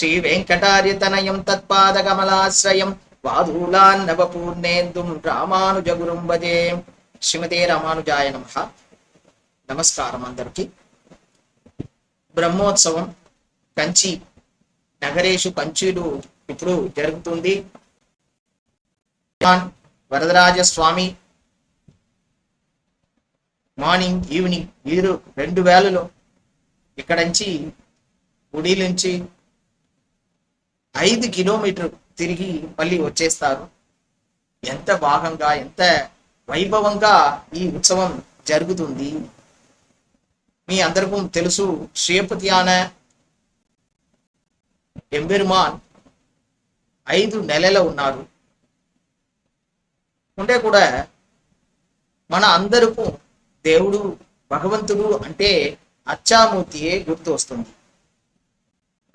శ్రీ వెంకటార్యతనయం తత్పాదకమలాశ్రయం వాదూలాన్నవపూర్ణేందుం రామానుజగురుం వదే శ్రీమతే రామానుజాయ నమ నమస్కారం అందరికీ బ్రహ్మోత్సవం కంచి నగరేషు కంచీలు ఇప్పుడు జరుగుతుంది వరదరాజ స్వామి మార్నింగ్ ఈవినింగ్ ఇరు రెండు వేలలో ఇక్కడ నుంచి గుడి నుంచి ఐదు కిలోమీటర్ తిరిగి మళ్ళీ వచ్చేస్తారు. ఎంత భాగంగా ఎంత వైభవంగా ఈ ఉత్సవం జరుగుతుంది. మీ అందరికీ తెలుసు శ్రీపతియాన ఎంబెరుమాన్ ఐదు నెలలు ఉన్నారు. ఉంటే కూడా మన అందరికీ దేవుడు భగవంతుడు అంటే అచ్చామూర్తియే గుర్తు వస్తుంది.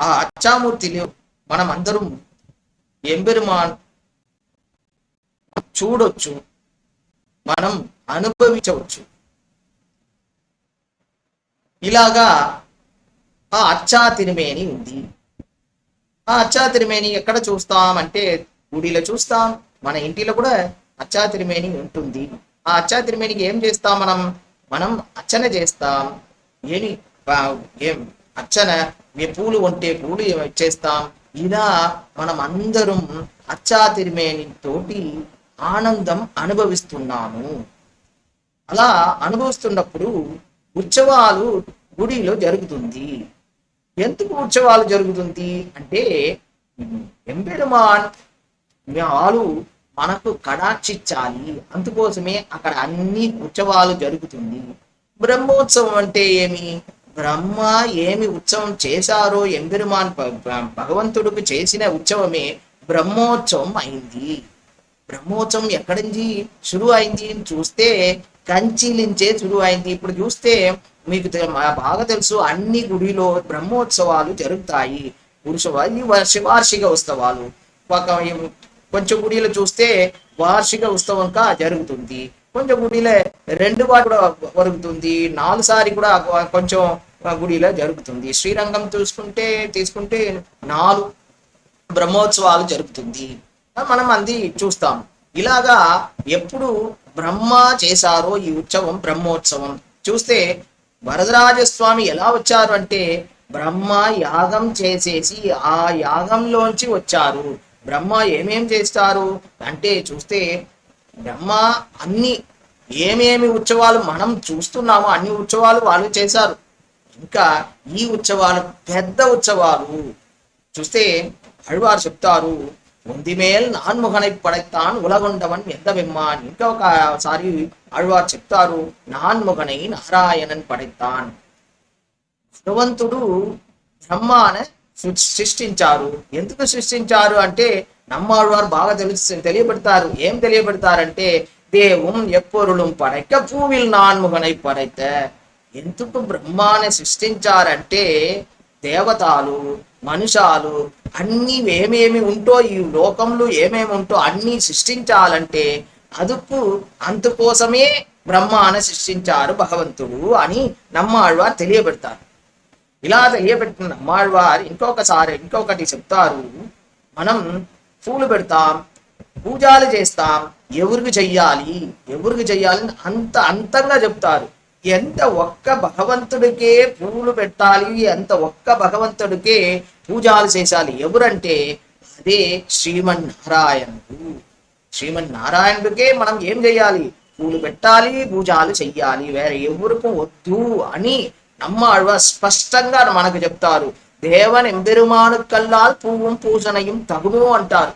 ఆ అచ్చామూర్తిలో మనం అందరం ఎంబెరుమాన్ చూడొచ్చు మనం అనుభవించవచ్చు. ఇలాగా ఆ అచ్చా తిరుమేని ఉంది. ఆ అచ్చా తిరుమేని ఎక్కడ చూస్తాం అంటే గుడిలో చూస్తాం. మన ఇంటిలో కూడా అచ్చా తిరుమేని ఉంటుంది. ఆ అచ్చా తిరుమేనికి ఏం చేస్తాం మనం? మనం అర్చన చేస్తాం. ఏమి ఏం అర్చన ఏ పూలు ఉంటే పూలు చేస్తాం. ఇలా మనం అందరం అచ్చా తిరిమేని తోటి ఆనందం అనుభవిస్తున్నాము. అలా అనుభవిస్తున్నప్పుడు ఉత్సవాలు గుడిలో జరుగుతుంది. ఎందుకు ఉత్సవాలు జరుగుతుంది అంటే ఎంబెరుమాన్ వాళ్ళు మనకు కడాక్షించాలి అందుకోసమే అక్కడ అన్ని ఉత్సవాలు జరుగుతుంది. బ్రహ్మోత్సవం అంటే ఏమి? బ్రహ్మ ఏమి ఉత్సవం చేశారో ఎంబెరుమాన్ భ- భగవంతుడికి చేసిన ఉత్సవమే బ్రహ్మోత్సవం అయింది. బ్రహ్మోత్సవం ఎక్కడి నుంచి శురు అయింది అని చూస్తే కంచి నుంచే శురు అయింది. ఇప్పుడు చూస్తే మీకు తె- మా- బాగా తెలుసు అన్ని గుడిలో బ్రహ్మోత్సవాలు జరుగుతాయి. పురుష వర్ష వార్షిక ఉత్సవాలు. ఒక కొంచెం గుడిలో చూస్తే వార్షిక ఉత్సవంగా జరుగుతుంది. కొంచెం గుడిలో రెండు వారు కూడా జరుగుతుంది నాలుగు సారి కూడా కొంచెం గుడిలో జరుగుతుంది. శ్రీరంగం చూసుకుంటే తీసుకుంటే నాలుగు బ్రహ్మోత్సవాలు జరుగుతుంది. మనం అంది చూస్తాం. ఇలాగా ఎప్పుడు బ్రహ్మ చేశారో ఈ ఉత్సవం బ్రహ్మోత్సవం. చూస్తే వరదరాజస్వామి ఎలా వచ్చారు అంటే బ్రహ్మ యాగం చేసేసి ఆ యాగంలోంచి వచ్చారు. బ్రహ్మ ఏమేం చేస్తారు? అంటే చూస్తే బ్రహ్మ అన్ని ఏమేమి ఉత్సవాలు మనం చూస్తున్నామో అన్ని ఉత్సవాలు వాళ్ళు చేశారు. ఇంకా ఈ ఉత్సవాలు పెద్ద ఉత్సవాలు చూస్తే అడివారు చెప్తారు ఒందిమేల్ నాన్ముఖనై పడైతాన్ ఉలగొండవన్ ఎంత వెమ్మాన్ ఇంకా ఒకసారి అడివారు చెప్తారు నాన్ముఖనై నారాయణన్ పడైతాన్ భగవంతుడు బ్రహ్మ అనే సృష్టించారు. ఎందుకు సృష్టించారు అంటే நம்மாழ்வார் బాగా తెలుసు తెలియబెడతారు. ఏం తెలియబెడతారంటే தெளிவுபடுத்தாరంటే தேவும் எப்பொருளும் పూవిల్ பூவில் நான்முகனை పడైత. ఎందుకు బ్రహ్మాన్ని సృష్టించారంటే దేవతాలు మనుషాలు అన్నీ ఏమేమి ఉంటో ఈ లోకంలో ఏమేమి ఉంటో అన్నీ సృష్టించాలంటే అదుపు అందుకోసమే బ్రహ్మాన సృష్టించారు భగవంతుడు అని నమ్మాళ్వారు తెలియబెడతారు. ఇలా తెలియబెట్టిన నమ్మాళ్వారు ఇంకొకసారి ఇంకొకటి చెప్తారు. మనం పూలు పెడతాం పూజలు చేస్తాం. ఎవరికి చెయ్యాలి? ఎవరికి చెయ్యాలని అంత అంతంగా చెప్తారు. ఎంత ఒక్క భగవంతుడికే పూలు పెట్టాలి ఎంత ఒక్క భగవంతుడికే పూజలు చేశాలి ఎవరంటే అదే శ్రీమన్నారాయణుడు. శ్రీమన్నారాయణుడికే మనం ఏం చేయాలి పూలు పెట్టాలి పూజలు చెయ్యాలి. వేరే ఎవరికి వద్దు అని నమ్మాழ்వ స్పష్టంగా మనకు చెప్తారు. தேவன் ఎంబెరుమాను కల్లాల్ பூசனையும் పూజనయం తగును అంటారు.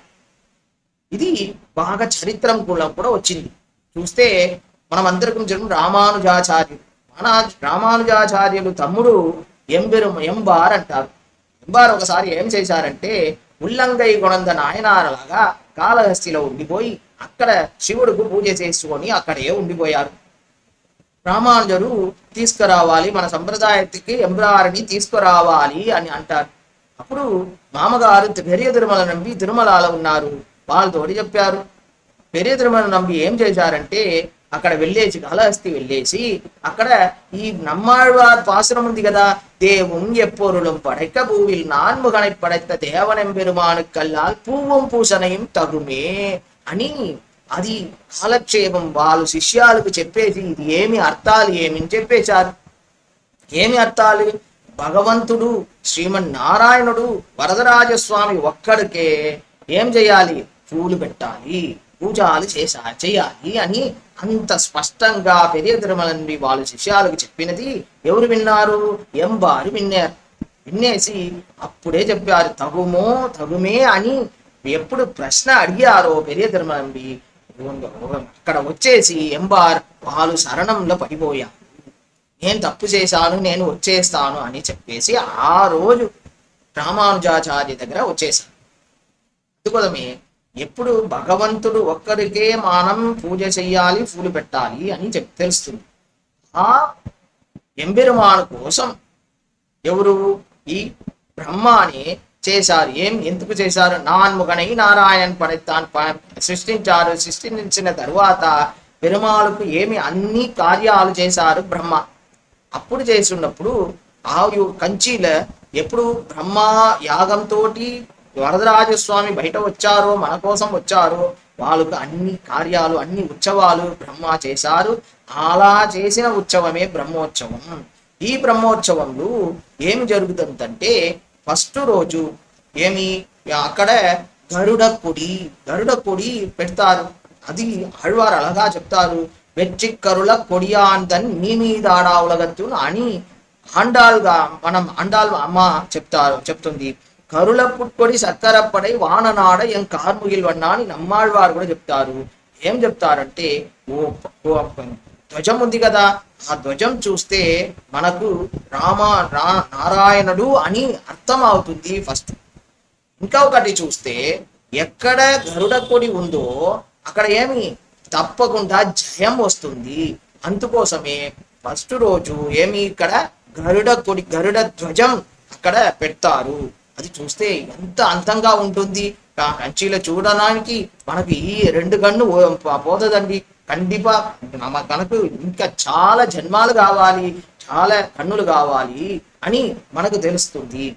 ఇది బాగా చరిత్రం కూడా కూడా వచ్చింది. చూస్తే మనం అందరికీ జన్మ రామానుజాచార్యులు. మన రామానుజాచార్యులు తమ్ముడు ఎంబెరు ఎంబార్ అంటారు. ఎంబార్ ఒకసారి ఏం చేశారంటే ఉల్లంగై గుణంద నాయనారలాగా కాళహస్తిలో ఉండిపోయి అక్కడ శివుడికి పూజ చేసుకొని అక్కడే ఉండిపోయారు. రామానుజరు తీసుకురావాలి మన సంప్రదాయానికి ఎంబ్రారిని తీసుకురావాలి అని అంటారు. అప్పుడు మామగారు పెరియ తిరుమల నంబి తిరుమలాల ఉన్నారు. వాళ్ళు తోడి చెప్పారు. పెరియ తిరుమల నంబి ఏం చేశారంటే అక్కడ వెళ్ళేసి కాళహస్తి వెళ్ళేసి అక్కడ ఈ நம்மாழ்வார் பாசுரம் ఉంది కదా தேவும் எப்பொருளும் படைக்க பூவில் நான்முகனை படைத்த కల్లా పూవం పూసనయం తగుమే అని అది కాలక్షేపం. వాళ్ళు శిష్యాలకు చెప్పేసి ఇది ఏమి అర్థాలు? ఏమని చెప్పేశారు. ఏమి అర్థాలు? భగవంతుడు శ్రీమన్నారాయణుడు వరదరాజస్వామి ఒక్కడికే ఏం చేయాలి? పూలు పెట్టాలి పూజాలు చేసా చేయాలి అని అంత స్పష్టంగా పెరియ తిరుమలని వాళ్ళ శిష్యాలకు చెప్పినది ఎవరు విన్నారు? ఎంబారు విన్నారు. వినేసి అప్పుడే చెప్పారు తగుమో తగుమే అని. ఎప్పుడు ప్రశ్న అడిగారో పెరియ తిరుమలంబి అక్కడ వచ్చేసి ఎంబార్ వాళ్ళు శరణంలో పడిపోయారు నేను తప్పు చేశాను నేను వచ్చేస్తాను అని చెప్పేసి ఆ రోజు రామానుజాచార్య దగ్గర వచ్చేసాను అందుకోసమే ఎప్పుడు భగవంతుడు ఒక్కరికే మనం పూజ చెయ్యాలి పూలు పెట్టాలి అని చెప్పి తెలుస్తుంది. ఆ ఎంబెరుమాను కోసం ఎవరు? ఈ బ్రహ్మాని చేశారు? ఏం ఎందుకు చేశారు? నాన్ముగనై నారాయణ పడతాన్ సృష్టించారు. సృష్టించిన తరువాత పెరుమాளுకు ఏమి అన్ని కార్యాలు చేశారు బ్రహ్మ. అప్పుడు చేస్తున్నప్పుడు ఆ కంచీల ఎప్పుడు బ్రహ్మ యాగంతో వరదరాజస్వామి బయట వచ్చారో మన కోసం వచ్చారో వాళ్ళకు అన్ని కార్యాలు అన్ని ఉత్సవాలు బ్రహ్మ చేశారు. అలా చేసిన ఉత్సవమే బ్రహ్మోత్సవం. ఈ బ్రహ్మోత్సవంలో ఏమి జరుగుతుందంటే ఫస్ట్ రోజు ఏమి? అక్కడ గరుడ పొడి గరుడ పొడి పెడతారు. అది ఆళ్వారు అలగా చెప్తారు. వెచ్చిక్కరుల కొడియాందన్ నీ మీదాడా ఉలగత్తును అని అండాల్గా మనం ఆండాల్ అమ్మ చెప్తారు చెప్తుంది. కరుల పుట్కొడి సక్కరప్పడై వాననాడ ఎం కార్ముగిల్ వన్నా అని నమ్మాళ్వారు కూడా చెప్తారు. ఏం చెప్తారంటే ఓ ఓ ధ్వజం ఉంది కదా ఆ ధ్వజం చూస్తే మనకు రామ రా నారాయణుడు అని అర్థం అవుతుంది ఫస్ట్ ఇంకా ఒకటి చూస్తే ఎక్కడ గరుడ కొడి ఉందో అక్కడ ఏమి? తప్పకుండా జయం వస్తుంది. అందుకోసమే ఫస్ట్ రోజు ఏమి ఇక్కడ గరుడ కొడి గరుడ ధ్వజం అక్కడ పెడతారు. అది చూస్తే ఎంత అందంగా ఉంటుంది. కా- చూడడానికి మనకి ఈ రెండు కన్ను పోతుందండి. ప- పోదదండి కండిపా మన- మనకు ఇంకా చాలా జన్మాలు కావాలి చాలా కన్నులు కావాలి అని మనకు తెలుస్తుంది.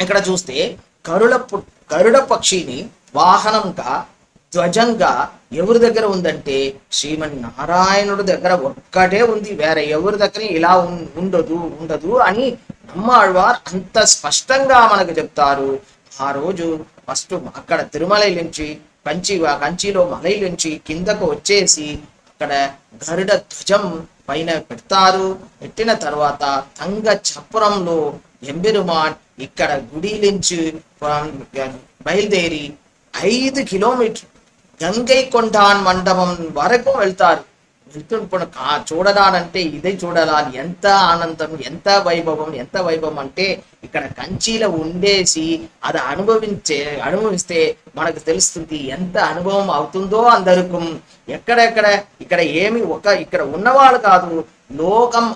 ఇక్కడ చూస్తే గరుడ పు- గరుడ పక్షిని వాహనంగా ధ్వజంగా ఎవరి దగ్గర ఉందంటే శ్రీమన్నారాయణుడి దగ్గర ఒక్కటే ఉంది. వేరే ఎవరి దగ్గర ఇలా ఉం- ఉండదు ఉండదు అని నమ్మాళ్వార్ అంత స్పష్టంగా మనకు చెప్తారు. ఆ రోజు ఫస్ట్ అక్కడ తిరుమల నుంచి కంచి కంచిలో మలై నుంచి కిందకు వచ్చేసి అక్కడ గరుడ ధ్వజం పైన పెడతారు. పెట్టిన తర్వాత తంగ చప్పురంలో ఎంబెరుమాన్ ఇక్కడ గుడి నుంచి బయలుదేరి ఐదు కిలోమీటర్ గంగై కొండాన్ మండపం వరకు వెళ్తారు. వెళ్తున్నప్పుడు కా చూడడానంటే ఇదే చూడాలి ఎంత ఆనందం ఎంత వైభవం ఎంత వైభవం అంటే ఇక్కడ కంచీలో ఉండేసి అది అనుభవించే అనుభవిస్తే మనకు తెలుస్తుంది ఎంత అనుభవం అవుతుందో అందరికీ. ఎక్కడెక్కడ ఇక్కడ ఏమి ఒక ఇక్కడ ఉన్నవాళ్ళు కాదు లోకం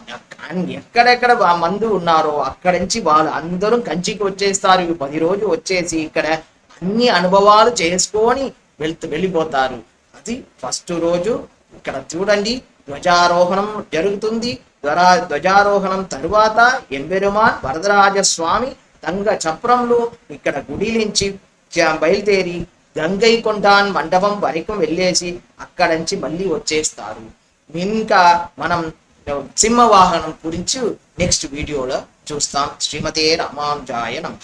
ఎక్కడెక్కడ మందు ఉన్నారో అక్కడి నుంచి వాళ్ళు అందరూ కంచికి వచ్చేస్తారు. పది రోజు వచ్చేసి ఇక్కడ అన్ని అనుభవాలు చేసుకొని వెళ్తూ వెళ్ళిపోతారు. అది ఫస్ట్ రోజు ఇక్కడ చూడండి. ధ్వజారోహణం జరుగుతుంది. ధ్వరా ధ్వజారోహణం తరువాత ఎంబెరుమాన్ వరదరాజ స్వామి తంగ చప్రంలో ఇక్కడ గుడి నుంచి బయలుదేరి గంగై కొండాన్ మండపం వరకు వెళ్ళేసి అక్కడ నుంచి మళ్ళీ వచ్చేస్తారు. ఇంకా మనం సింహవాహనం గురించి నెక్స్ట్ వీడియోలో చూస్తాం. శ్రీమతే రామానుజాయ నమ.